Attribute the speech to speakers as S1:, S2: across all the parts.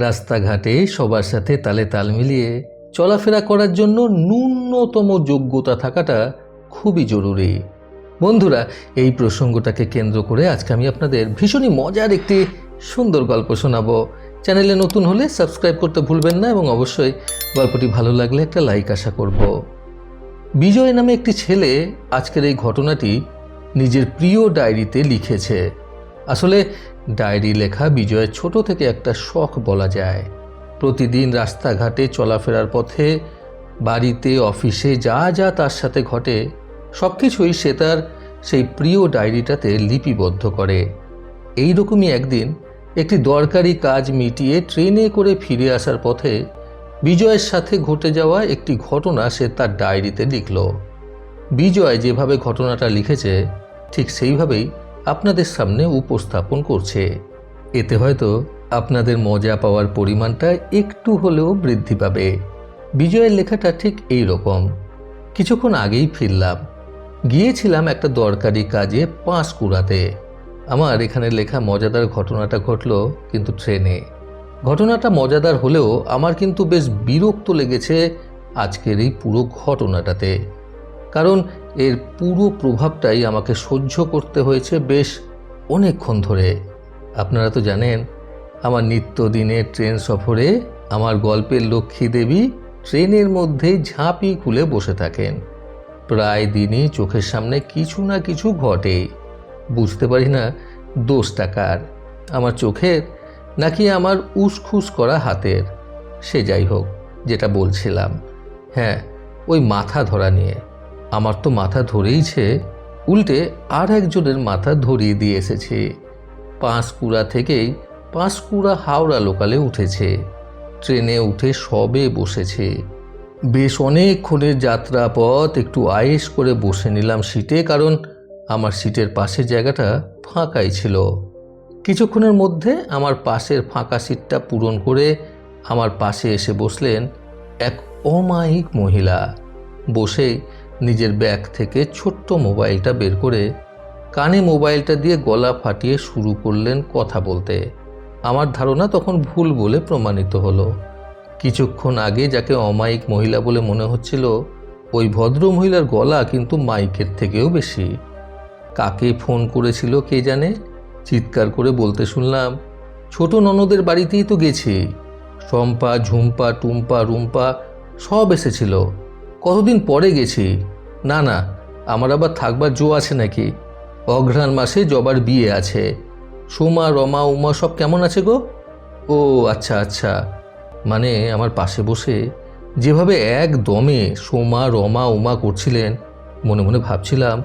S1: রাস্তাঘাটে সবার সাথে তালে তাল মিলিয়ে চলাফেরা করার জন্য ন্যূনতম যোগ্যতা থাকাটা খুবই জরুরি। বন্ধুরা, এই প্রসঙ্গটাকে কেন্দ্র করে আজকে আমি আপনাদের ভীষণই মজার একটি সুন্দর গল্প শোনাবো। চ্যানেলে নতুন হলে সাবস্ক্রাইব করতে ভুলবেন না এবং অবশ্যই গল্পটি ভালো লাগলে একটা লাইক আশা করব। বিজয় নামে একটি ছেলে আজকের এই ঘটনাটি নিজের প্রিয় ডায়েরিতে লিখেছে। আসলে ডায়েরি লেখা বিজয়ের ছোট থেকে একটা শখ বলা যায়। প্রতিদিন রাস্তাঘাটে চলাফেরার পথে, বাড়িতে, অফিসে যা যা তার সাথে ঘটে সব কিছুই সে তার সেই প্রিয় ডায়েরিটাতে লিপিবদ্ধ করে। এই রকমই একদিন একটি দরকারি কাজ মিটিয়ে ট্রেনে করে ফিরে আসার পথে বিজয়ের সাথে ঘটে যাওয়া একটি ঘটনা সে তার ডায়েরিতে লিখল। বিজয় যেভাবে ঘটনাটা লিখেছে, ঠিক সেইভাবেই আপনাদের সামনে উপস্থাপন করছে। এতে হয়তো আপনাদের মজা পাওয়ার পরিমাণটা একটু হলেও বৃদ্ধি পাবে। বিজয়ের লেখাটা ঠিক এই রকম। কিছুক্ষণ আগেই ফিরলাম। গিয়েছিলাম একটা দরকারি কাজে পাঁচ কুড়াতে। আমার এখানে লেখা মজাদার ঘটনাটা ঘটলো কিন্তু ট্রেনে। ঘটনাটা মজাদার হলেও আমার কিন্তু বেশ বিরক্ত লেগেছে আজকের এই পুরো ঘটনাটাতে। কারণ এর পুরো প্রভাবটাই আমাকে সহ্য করতে হয়েছে বেশ অনেকক্ষণ ধরে। আপনারা তো জানেন, আমার নিত্যদিনের ট্রেন সফরে আমার গল্পের লক্ষ্মী দেবী ট্রেনের মধ্যেই ঝাঁপি খুলে বসে থাকেন। প্রায় দিনই চোখের সামনে কিছু না কিছু ঘটে। বুঝতে পারি না দোষ টাকার আমার চোখের নাকি আমার উসখুস করা হাতের। সে যাই হোক, যেটা বলছিলাম। হ্যাঁ ওই মাথা ধরা নিয়ে। আমার তো মাথা ধরেইছে। উল্টে আর একজনের মাথা ধরিয়ে দিয়ে এসেছে। পাঁশকুড়া থেকেই পাঁশকুড়া হাওড়া লোকালে উঠেছে। ট্রেনে উঠে সবে বসেছে। বেশ অনেকক্ষণের যাত্রা পথ একটু আয়েস করে বসে নিলাম সিটে, কারণ আমার সিটের পাশের জায়গাটা ফাঁকাই ছিল। কিছুক্ষণের মধ্যে আমার পাশের ফাঁকা সিটটা পূরণ করে আমার পাশে এসে বসলেন এক অমায়িক মহিলা। বসেই নিজের ব্যাগ থেকে ছোট্ট মোবাইলটা বের করে কানে মোবাইলটা দিয়ে গলা ফাটিয়ে শুরু করলেন কথা বলতে। আমার ধারণা তখন ভুল বলে প্রমাণিত হলো। কিছুক্ষণ আগে যাকে অমায়িক মহিলা বলে মনে হচ্ছিল, ওই ভদ্র মহিলার গলা কিন্তু মাইকের থেকেও বেশি। কাকে ফোন করেছিল কে জানে? চিৎকার করে বলতে শুনলাম, ছোট ননদের বাড়িতেই তো গেছি। শম্পা, ঝুম্পা, টুম্পা, রুম্পা সব এসেছিল। কতদিন পরে গেছি? না না, আমার আবার থাকবার জো আছে নাকি? অঘ্রাণ মাসে জবার বিয়ে আছে। সোমা, রমা, উমা সব কেমন আছে গো? ও আচ্ছা আচ্ছা। মানে আমার পাশে বসে যেভাবে এক দমে সোমা, রমা, উমা করছিলেন, মনে মনে ভাবছিলাম,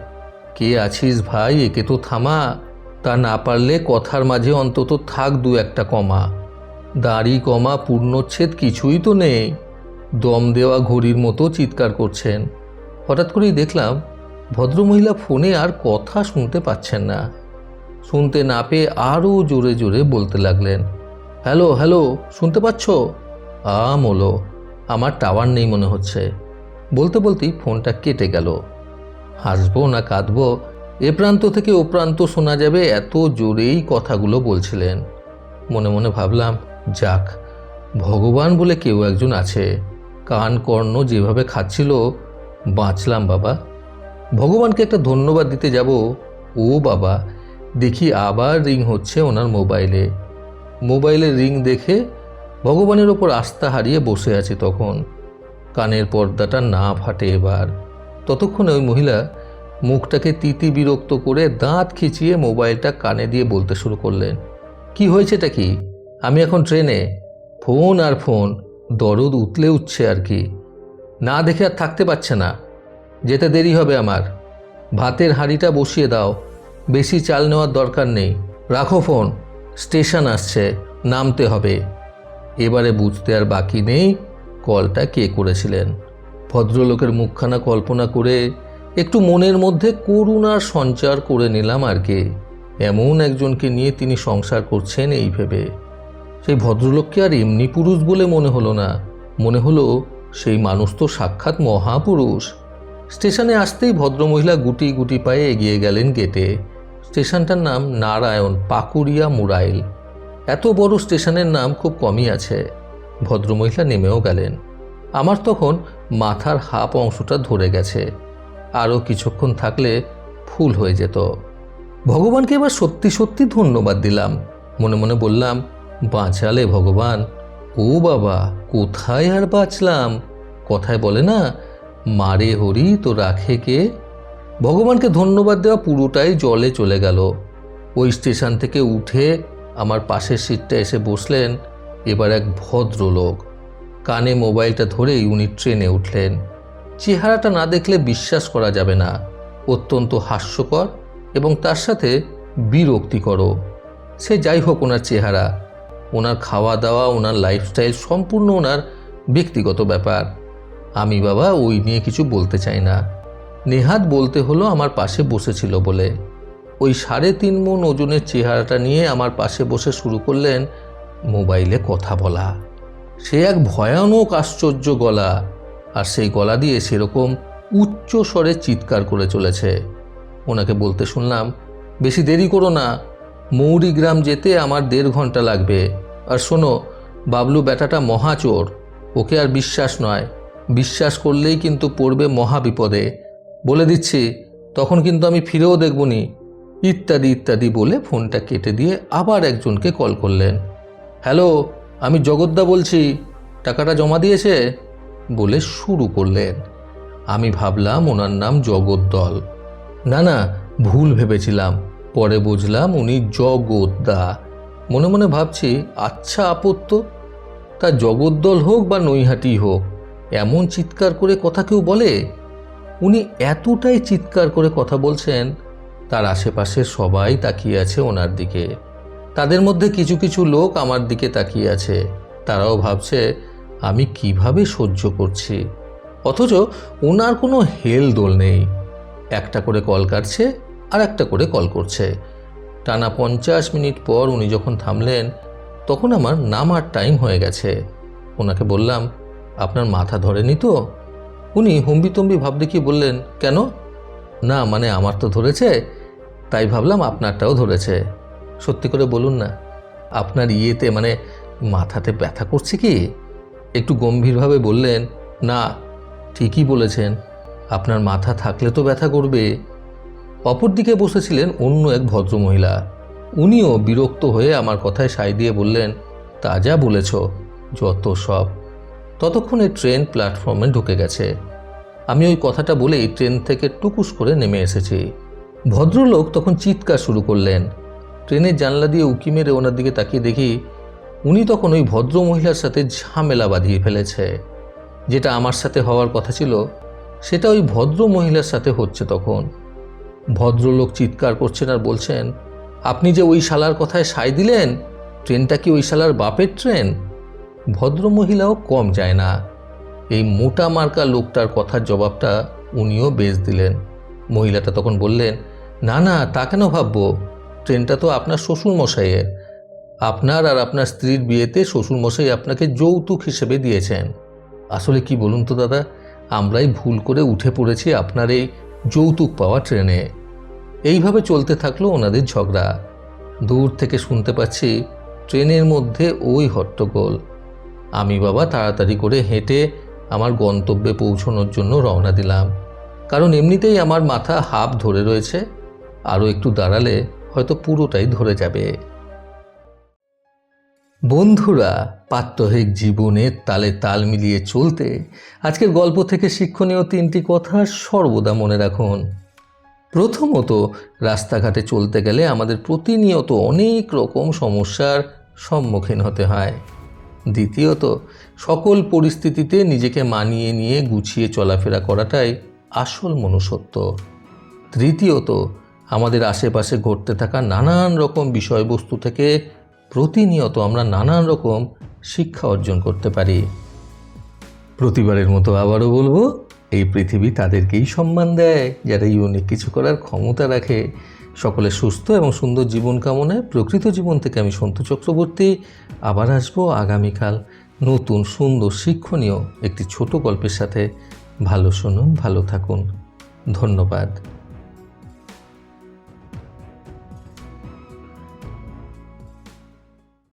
S1: কে আছিস ভাই? একে তো থামা। তা না পারলে কথার মাঝে অন্তত থাক দু একটা কমা। দাড়ি কমা, পূর্ণচ্ছেদ কিছুই তো নেই। দম দেওয়া ঘড়ির মতো চিৎকার করছেন। হঠাৎ করেই দেখলাম ভদ্রমহিলা ফোনে আর কথা শুনতে পাচ্ছেন না। শুনতে না পেয়ে আরও জোরে জোরে বলতে লাগলেন, হ্যালো হ্যালো, শুনতে পাচ্ছ? আম হলো আমার টাওয়ার নেই মনে হচ্ছে। বলতে বলতেই ফোনটা কেটে গেল। হাসবো না কাঁদবো, এ প্রান্ত থেকে ও প্রান্ত শোনা যাবে, এত জোরেই কথাগুলো বলছিলেন। মনে মনে ভাবলাম, যাক, ভগবান বলে কেউ একজন আছে। কান কর্ণ যেভাবে খাচ্ছিল, বাঁচলাম বাবা। ভগবানকে একটা ধন্যবাদ দিতে যাব। ও বাবা, দেখি আবার রিং হচ্ছে ওনার মোবাইলে। মোবাইলের রিং দেখে ভগবানের ওপর আস্থা হারিয়ে বসে আছে তখন। কানের পর্দাটা না ফাটে এবার। ততক্ষণে ওই মহিলা মুখটাকে তিতি বিরক্ত করে দাঁত খিচিয়ে মোবাইলটা কানে দিয়ে বলতে শুরু করলেন, কি হয়েছেটা কি? আমি এখন ট্রেনে। ফোন আর ফোন। দরদ উতলে উঠছে আর কি। না দেখে আর থাকতে পারছে না। যেতে দেরি হবে আমার। ভাতের হাঁড়িটা বসিয়ে দাও। বেশি চাল নেওয়ার দরকার নেই। রাখো ফোন। স্টেশন আসছে। নামতে হবে। এবারে বুঝতে আর বাকি নেই কলটা কে করেছিলেন। ভদ্রলোকের মুখখানা কল্পনা করে একটু মনের মধ্যে করুণার সঞ্চার করে নিলাম আর কি। এমন একজনকে নিয়ে তিনি সংসার করছেন এই ভেবে। সেই ভদ্রলোককে আর এমনি পুরুষ বলে মনে হলো না। মনে হলো সেই মানুষ তো সাক্ষাৎ মহাপুরুষ। স্টেশনে আসতেই ভদ্রমহিলা গুটি গুটি পায়ে এগিয়ে গেলেন গেটে। স্টেশনটার নাম নারায়ণ পাকুড়িয়া মুরাইল এত বড় স্টেশনের নাম খুব কমই আছে। ভদ্রমহিলা নেমেও গেলেন। আমার তখন মাথার হাফ অংশটা ধরে গেছে। আরও কিছুক্ষণ থাকলে ফুল হয়ে যেত। ভগবানকে এবার সত্যি সত্যি ধন্যবাদ দিলাম। মনে মনে বললাম বাঁচালে ভগবান। ও বাবা, কোথায় আর বাঁচলাম? কথায় বলে না, মারে হরি তো রাখে কে? ভগবানকে ধন্যবাদ দেওয়া পুরোটাই জলে চলে গেল। ওই স্টেশন থেকে উঠে আমার পাশের সিটটা এসে বসলেন এবার এক ভদ্রলোক। কানে মোবাইলটা ধরেই উনি ট্রেনে উঠলেন। চেহারাটা না দেখলে বিশ্বাস করা যাবে না। অত্যন্ত হাস্যকর এবং তার সাথে বিরক্তিকরও। সে যাই হোক ওনার চেহারা। ওনার খাওয়া দাওয়া, ওনার লাইফস্টাইল সম্পূর্ণ ওনার ব্যক্তিগত ব্যাপার। আমি বাবা ওই নিয়ে কিছু বলতে চাই না। নেহাত বলতে হলো আমার পাশে বসেছিল বলে। ওই সাড়ে তিন মন ওজনের চেহারাটা নিয়ে আমার পাশে বসে শুরু করলেন মোবাইলে কথা বলা। সে এক ভয়ানক আশ্চর্য গলা, আর সেই গলা দিয়ে সেরকম উচ্চ স্বরে চিৎকার করে চলেছে। ওনাকে বলতে শুনলাম, বেশি দেরি করো না মৌরিগ্রাম যেতে আমার দেড় ঘণ্টা লাগবে। আর শোনো, বাবলু ব্যাটাটা মহাচোর ওকে আর বিশ্বাস নয়। বিশ্বাস করলেই কিন্তু পড়বে মহা বিপদে। বলে দিচ্ছি, তখন কিন্তু আমি ফিরেও দেখবনি। ইত্যাদি ইত্যাদি বলে ফোনটা কেটে দিয়ে আবার একজনকে কল করলেন। হ্যালো, আমি জগদ্দা বলছি। টাকাটা জমা দিয়েছে? বলে শুরু করলেন। আমি ভাবলাম ওনার নাম জগদ্দল। না না, ভুল ভেবেছিলাম। পরে বুঝলাম উনি জগদ্দা। মনে মনে ভাবছি আচ্ছা আপত্ত। তা জগদ্দল হোক বা নৈহাটি হোক, এমন চিৎকার করে কথা কেউ বলে? উনি এতটাই চিৎকার করে কথা বলছেন, তার আশেপাশে সবাই তাকিয়ে আছে ওনার দিকে। তাদের মধ্যে কিছু কিছু লোক আমার দিকে তাকিয়ে আছে। তারাও ভাবছে, আমি কীভাবে সহ্য করছি? অথচ ওনার কোনো হেল দোল নেই। একটা করে কল কাটছে আর একটা করে কল করছে। টানা পঞ্চাশ মিনিট পর উনি যখন থামলেন, তখন আমার নামার টাইম হয়ে গেছে। ওনাকে বললাম, আপনার মাথা ধরেনি তো? উনি হম্বিতম্বি ভাব দেখিয়ে বললেন, কেন? না মানে আমার তো ধরেছে। তাই ভাবলাম আপনারটাও ধরেছে। সত্যি করে বলুন না, আপনার ইয়েতে মানে মাথাতে ব্যথা করছে কি? একটু গম্ভীরভাবে বললেন, না, ঠিকই বলেছেন। আপনার মাথা থাকলে তো ব্যথা করবে। অপরদিকে বসেছিলেন অন্য এক ভদ্রমহিলা। উনিও বিরক্ত হয়ে আমার কথায় সাই দিয়ে বললেন, তা যা বলেছ, যত সব। ততক্ষণে ট্রেন প্ল্যাটফর্মে ঢুকে গেছে। আমি ওই কথাটা বলেই ট্রেন থেকে টুকুস করে নেমে এসেছি। ভদ্রলোক তখন চিৎকার শুরু করলেন। ট্রেনের জানলা দিয়ে উকি মেরে ওনার দিকে তাকিয়ে দেখি, উনি তখন ওই ভদ্র মহিলার সাথে ঝামেলা বাঁধিয়ে ফেলেছে। যেটা আমার সাথে হওয়ার কথা ছিল, সেটা ওই ভদ্র মহিলার সাথে হচ্ছে তখন। ভদ্রলোক চিৎকার করছেন আর বলছেন, আপনি যে ওই শালার কথায় সায় দিলেন, ট্রেনটা কি ওই শালার বাপের ট্রেন? ভদ্রমহিলাও কম যায় না। এই মোটা মার্কা লোকটার কথার জবাবটা উনিও বেশ দিলেন। মহিলাটা তখন বললেন, না না, তা কেন ভাববো? ট্রেনটা তো আপনার শ্বশুর মশাইয়ের আপনার আর আপনার স্ত্রীর বিয়েতে শ্বশুর মশাই আপনাকে যৌতুক হিসেবে দিয়েছেন। আসলে কি বলুন তো দাদা, আমরাই ভুল করে উঠে পড়েছি আপনার এই যৌতুক পাওয়া ট্রেনে। এইভাবে চলতে থাকল ওনাদের ঝগড়া। দূর থেকে শুনতে পাচ্ছি ট্রেনের মধ্যে ওই হট্টগোল। আমি বাবা তাড়াতাড়ি করে হেঁটে আমার গন্তব্যে পৌঁছানোর জন্য রওনা দিলাম। কারণ এমনিতেই আমার মাথা হাফ ধরে রয়েছে। আরও একটু দাঁড়ালে হয়তো পুরোটাই ধরে যাবে। বন্ধুরা প্রাত্যহিক জীবনে তালে তাল মিলিয়ে চলতে আজকের গল্প থেকে শিক্ষণীয় তিনটি কথা সর্বদা মনে রাখুন। প্রথমত, রাস্তাঘাটে চলতে গেলে আমাদের প্রতিনিয়ত অনেক রকম সমস্যার সম্মুখীন হতে হয়। দ্বিতীয়ত, সকল পরিস্থিতিতে নিজেকে মানিয়ে নিয়ে গুছিয়ে চলাফেরা করাটাই আসল মনুষ্যত্ব। তৃতীয়ত, আমাদের আশেপাশে ঘটতে থাকা নানান রকম বিষয়বস্তু থেকে প্রতিনিয়ত আমরা নানান রকম শিক্ষা অর্জন করতে পারি। প্রতিবারের মতো আবারও বলব, এই পৃথিবী তাদেরকেই সম্মান দেয়, যারা ইউনিক কিছু করার ক্ষমতা রাখে। সকলে সুস্থ এবং সুন্দর জীবন কামনায় প্রকৃত জীবন থেকে আমি সন্তু চক্রবর্তী। আবার আসব আগামীকাল নতুন সুন্দর শিক্ষণীয় একটি ছোট গল্পের সাথে। ভালো শুনুন, ভালো থাকুন। ধন্যবাদ।